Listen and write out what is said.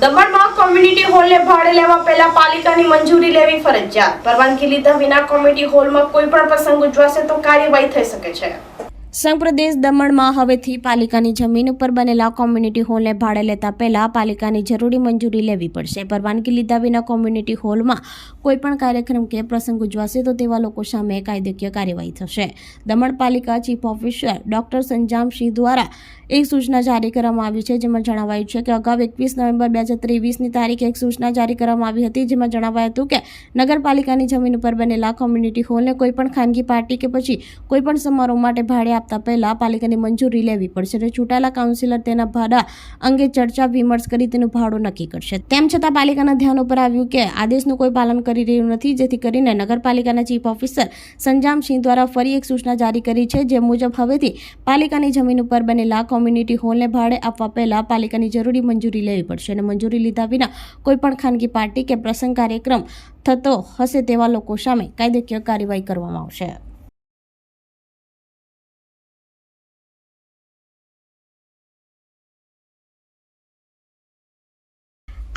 દમણમાં કોમ્યુનિટી હોલને ભાડે લેવા પહેલા પાલિકાની મંજૂરી લેવી ફરજિયાત. પરવાનગી લીધા વિના કોમ્યુનિટી હોલમાં કોઈ પણ પ્રસંગ ઉજવાશે તો કાર્યવાહી થઈ શકે છે. સંઘ પ્રદેશ દમણમાં હવેથી પાલિકાની જમીન ઉપર બનેલા કોમ્યુનિટી હોલને ભાડે લેતા પહેલા પાલિકાની જરૂરી મંજૂરી લેવી પડશે. પરવાનગી લીધા વિના કોમ્યુનિટી હોલમાં કોઈપણ કાર્યક્રમ કે પ્રસંગ ઉજવાશે તો તેવા લોકો સામે કાયદાકીય કાર્યવાહી થશે. દમણ પાલિકા chief officer doctor Sanjam Singh દ્વારા એક સૂચના જારી કરવામાં આવી છે, જેમાં જણાવાયું છે કે અગાઉ એકવીસ નવેમ્બર બે હજાર ત્રેવીસની તારીખે એક સૂચના જારી કરવામાં આવી હતી, જેમાં જણાવાયું હતું કે નગરપાલિકાની જમીન ઉપર બનેલા કોમ્યુનિટી હોલને કોઈ પણ ખાનગી પાર્ટી કે પછી કોઈપણ સમારોહ માટે ભાડે આપતા પહેલા પાલિકાની મંજૂરી લેવી પડશે અને ચૂંટાયેલા કાઉન્સિલર તેના ભાડા અંગે ચર્ચા વિમર્શ કરી તેનું ભાડું નક્કી કરશે. તેમ છતાં પાલિકાના ધ્યાન ઉપર આવ્યું કે આદેશનું કોઈ પાલન કરી રહ્યું નથી, જેથી કરીને નગરપાલિકાના ચીફ ઓફિસર સંજામ સિંહ દ્વારા ફરી એક સૂચના જારી કરી છે, જે મુજબ હવેથી પાલિકાની જમીન ઉપર બનેલા કોમ્યુનિટી હોલને ભાડે આપવા પહેલા પાલિકાની જરૂરી મંજૂરી લેવી પડશે અને મંજૂરી લીધા વિના કોઈપણ ખાનગી પાર્ટી કે પ્રસંગ કાર્યક્રમ થતો હશે તેવા લોકો સામે કાયદેકીય કાર્યવાહી કરવામાં આવશે.